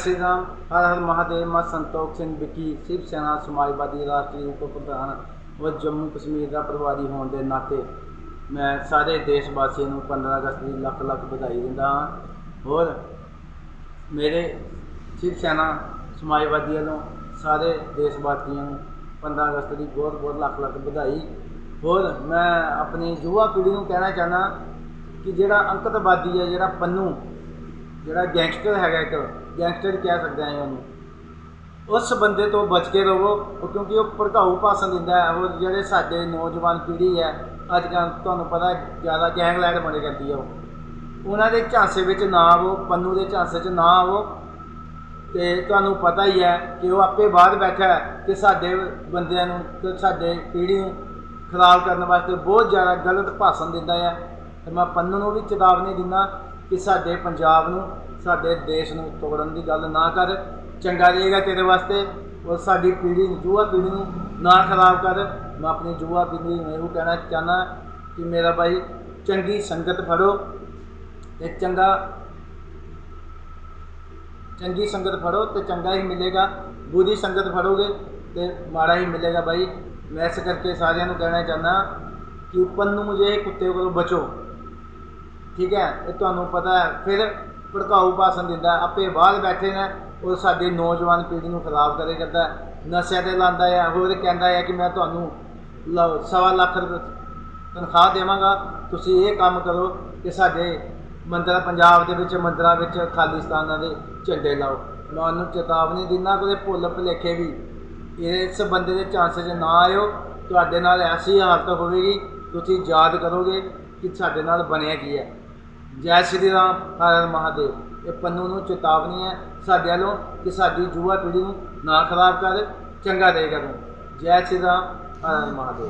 ਸ੍ਰੀ ਰਾਮ, ਹਰ ਹਰ ਮਹਾਦੇਵ ਮਾ ਸੰਤੋਖ ਸਿੰਘ, ਵਿੱਕੀ, ਸਿਵ ਸੈਨਾ ਸਮਾਜਵਾਦੀ ਰਾਸ਼ਟਰੀ ਉਪ ਪ੍ਰਧਾਨ ਵ ਜੰਮੂ ਕਸ਼ਮੀਰ ਦਾ ਪ੍ਰਵਾਦੀ ਹੋਣ ਦੇ ਨਾਤੇ ਮੈਂ ਸਾਰੇ ਦੇਸ਼ ਵਾਸੀਆਂ ਨੂੰ 15 ਅਗਸਤ ਦੀ ਲੱਖ ਲੱਖ ਵਧਾਈ ਦਿੰਦਾ ਹਾਂ। ਹੋਰ, ਮੇਰੇ ਸਿਵ ਸੈਨਾ ਸਮਾਜਵਾਦੀਆਂ ਨੂੰ ਸਾਰੇ ਦੇਸ਼ ਵਾਸੀਆਂ ਨੂੰ 15 ਅਗਸਤ ਦੀ ਬਹੁਤ ਬਹੁਤ ਲੱਖ ਲੱਖ ਵਧਾਈ। ਹੋਰ, ਮੈਂ ਆਪਣੀ ਯੁਵਾ ਪੀੜ੍ਹੀ ਨੂੰ ਕਹਿਣਾ ਚਾਹਨਾ ਕਿ ਜਿਹੜਾ ਅੰਕਤਵਾਦੀ ਹੈ, ਜਿਹੜਾ ਪੰਨੂ ਜਿਹੜਾ ਗੈਂਗਸਟਰ ਹੈਗਾ ਇੱਕ ਗੈਂਗਸਟਰ ਕਹਿ ਸਕਦੇ ਹਾਂ ਉਹਨੂੰ। ਉਸ ਬੰਦੇ ਤੋਂ ਬਚ ਕੇ ਰਹੋ ਕਿਉਂਕਿ ਉਹ ਭੜਕਾਊ ਭਾਸ਼ਣ ਦਿੰਦਾ ਹੈ, ਉਹ ਜਿਹੜੇ ਸਾਡੇ ਨੌਜਵਾਨ ਪੀੜ੍ਹੀ ਹੈ ਅੱਜ ਕੱਲ੍ਹ ਤੁਹਾਨੂੰ ਪਤਾ ਜ਼ਿਆਦਾ ਗੈਂਗਲੈਂਡ ਬਣੇ ਕਰਦੀ ਹੈ ਉਹ। ਉਹਨਾਂ ਦੇ ਝਾਂਸੇ ਵਿੱਚ ਨਾ ਆਵੋ, ਪੰਨੂ ਦੇ ਝਾਂਸੇ 'ਚ ਨਾ ਆਵੋ। ਤੇ ਤੁਹਾਨੂੰ ਪਤਾ ਹੀ ਹੈ ਕਿ ਉਹ ਆਪੇ ਬਾਹਰ ਬੈਠਾ ਹੈ ਕਿ ਸਾਡੇ ਬੰਦਿਆਂ ਨੂੰ ਤੇ ਸਾਡੇ ਪੀੜ੍ਹੀ ਨੂੰ ਖਰਾਬ ਕਰਨ ਵਾਸਤੇ ਬਹੁਤ ਜ਼ਿਆਦਾ ਗਲਤ ਭਾਸ਼ਣ ਦਿੰਦਾ ਹੈ। ਤੇ ਮੈਂ ਪੰਨੂ ਨੂੰ ਵੀ ਚੇਤਾਵਨੀ ਦਿੰਦਾ ਕਿ ਸਾਡੇ ਪੰਜਾਬ ਨੂੰ, ਸਾਡੇ ਦੇਸ਼ ਨੂੰ ਤੋੜਨ ਦੀ ਗੱਲ ਨਾ ਕਰ। ਚੰਗਾ ਰਹੇਗਾ ਤੇਰੇ ਵਾਸਤੇ ਔਰ ਸਾਡੀ ਪੀੜ੍ਹੀ ਨੂੰ, ਯੁਵਾ ਪੀੜ੍ਹੀ ਨੂੰ ਨਾ ਖਰਾਬ ਕਰ। ਮੈਂ ਆਪਣੀ ਯੁਵਾ ਪੀੜ੍ਹੀ ਨੂੰ ਇਹੋ ਕਹਿਣਾ ਚਾਹੁੰਦਾ ਕਿ ਮੇਰਾ ਭਾਈ ਚੰਗੀ ਸੰਗਤ ਫੜੋ ਤੇ ਚੰਗਾ, ਚੰਗੀ ਸੰਗਤ ਫੜੋ ਤੇ ਚੰਗਾ ਹੀ ਮਿਲੇਗਾ। ਬੁਰੀ ਸੰਗਤ ਫੜੋਗੇ ਤੇ ਮਾੜਾ ਹੀ ਮਿਲੇਗਾ ਭਾਈ। ਮੈਂ ਇਸ ਕਰਕੇ ਸਾਰਿਆਂ ਨੂੰ ਕਹਿਣਾ ਚਾਹੁੰਦਾ ਕਿ ਪੰਨੂ ਜੇ ਕੁੱਤੇ ਕੋਲੋਂ ਬਚੋ। ਠੀਕ ਹੈ? ਇਹ ਤੁਹਾਨੂੰ ਪਤਾ ਹੈ। ਫਿਰ ਭੜਕਾਊ ਭਾਸ਼ਣ ਦਿੰਦਾ ਆਪੇ ਬਾਹਰ ਬੈਠੇ ਨੇ। ਉਹ ਸਾਡੀ ਨੌਜਵਾਨ ਪੀੜ੍ਹੀ ਨੂੰ ਖਰਾਬ ਕਰੇ ਕਰਦਾ ਨਸ਼ਿਆਂ ਤੇ ਲਾਉਂਦਾ ਹੈ। ਹੋਰ ਕਹਿੰਦਾ ਹੈ ਕਿ ਮੈਂ ਤੁਹਾਨੂੰ ਲ- ਸਵਾ ਲੱਖ ਰੁਪਏ ਤਨਖਾਹ ਦੇਵਾਂਗਾ। ਤੁਸੀਂ ਇਹ ਕੰਮ ਕਰੋ ਕਿ ਸਾਡੇ ਮੰਦਰਾਂ, ਪੰਜਾਬ ਦੇ ਵਿੱਚ, ਮੰਦਰਾਂ ਵਿੱਚ, ਖਾਲਿਸਤਾਨਾਂ ਦੇ ਝੰਡੇ ਲਾਓ। ਮੈਂ ਉਹਨੂੰ ਚੇਤਾਵਨੀ ਦਿੰਦਾ, ਕਦੇ ਭੁੱਲ ਭੁਲੇਖੇ ਵੀ ਇਸ ਬੰਦੇ ਦੇ ਚਾਂਸੇ 'ਚ ਨਾ ਆਇਓ। ਤੁਹਾਡੇ ਨਾਲ ਐਸੀ ਹਾਲਤ ਹੋਵੇਗੀ। ਤੁਸੀਂ ਯਾਦ ਕਰੋਗੇ। ਕਿ ਸਾਡੇ ਨਾਲ ਬਣਿਆ ਕੀ ਹੈ। ਜੈ ਸ਼੍ਰੀ ਰਾਮ, ਹਰ ਹਰ ਮਹਾਦੇਵ। ਇਹ ਪੰਨੂ ਨੂੰ ਚੇਤਾਵਨੀ ਹੈ ਸਾਡੇ ਵੱਲੋਂ ਕਿ ਸਾਡੀ ਯੁਵਾ ਪੀੜ੍ਹੀ ਨੂੰ ਨਾ ਖਰਾਬ ਕਰ, ਚੰਗਾ ਰਹੇਗਾ ਤੂੰ। ਜੈ ਸ਼੍ਰੀ ਰਾਮ, ਹਰ ਹਰ ਮਹਾਦੇਵ।